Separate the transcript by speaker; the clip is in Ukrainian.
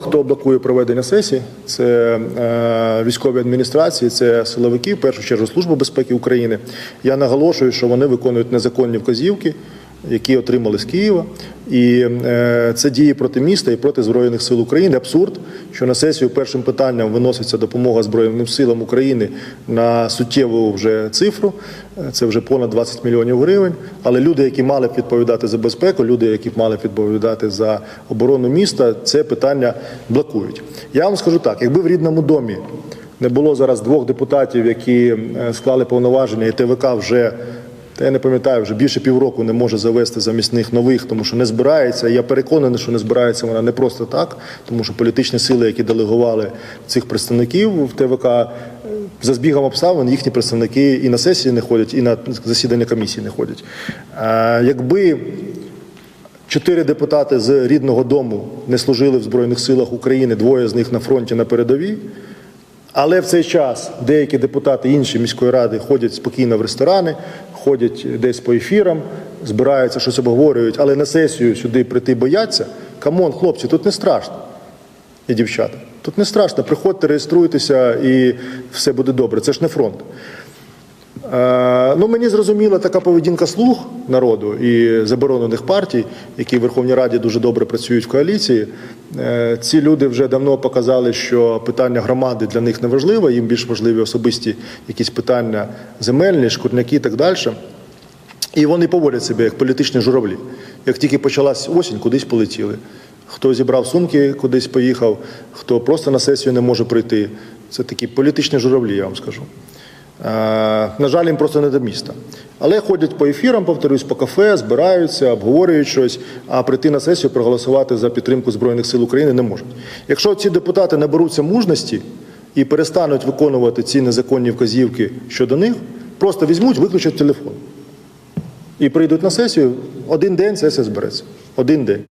Speaker 1: хто блокує проведення сесії, це е, військові адміністрації, це силовики, в першу чергу Служба безпеки України. Я наголошую, що вони виконують незаконні вказівки, які отримали з Києва. І е, це дії проти міста і проти Збройних сил України. Абсурд, що на сесію першим питанням виноситься допомога Збройним силам України на суттєву вже цифру. Е, Це вже понад 20 мільйонів гривень. Але люди, які мали б відповідати за безпеку, люди, які б мали б відповідати за оборону міста, це питання блокують. Я вам скажу так: якби в рідному домі не було зараз двох депутатів, які е, склали повноваження, і ТВК вже та я не пам'ятаю, вже більше півроку не може завести замість них нових, тому що не збирається. Я переконаний, що не збирається вона не просто так, тому що політичні сили, які делегували цих представників в ТВК, е, за збігом обставин їхні представники і на сесії не ходять, і на засідання комісії не ходять. Якби Чотири депутати з рідного дому не служили в Збройних силах України, двоє з них на фронті на передовій. Але в цей час деякі депутати іншої міської ради ходять спокійно в ресторани, ходять десь по ефірам, збираються, щось обговорюють, але на сесію сюди прийти бояться. Камон, хлопці, тут не страшно. І дівчата. Тут не страшно. Приходьте, реєструйтеся і все буде добре. Це ж не фронт. Е, Ну, мені зрозуміла така поведінка слуг народу і заборонених партій, які в Верховній Раді дуже добре працюють в коаліції. Е, Ці люди вже давно показали, що питання громади для них не важливе, їм більш важливі особисті якісь питання земельні, шкурняки і так далі. І вони поводять себе як політичні журавлі. Як тільки почалась осінь, кудись полетіли. Хто зібрав сумки, кудись поїхав, хто просто на сесію не може прийти. Це такі політичні журавлі, я вам скажу. Е, На жаль, їм просто не до міста. Але ходять по ефірам, повторюсь, по кафе, збираються, обговорюють щось, а прийти на сесію проголосувати за підтримку Збройних сил України не можуть. Якщо ці депутати наберуться мужності і перестануть виконувати ці незаконні вказівки щодо них, просто візьмуть, виключать телефон і прийдуть на сесію, один день сесія збереться. Один день.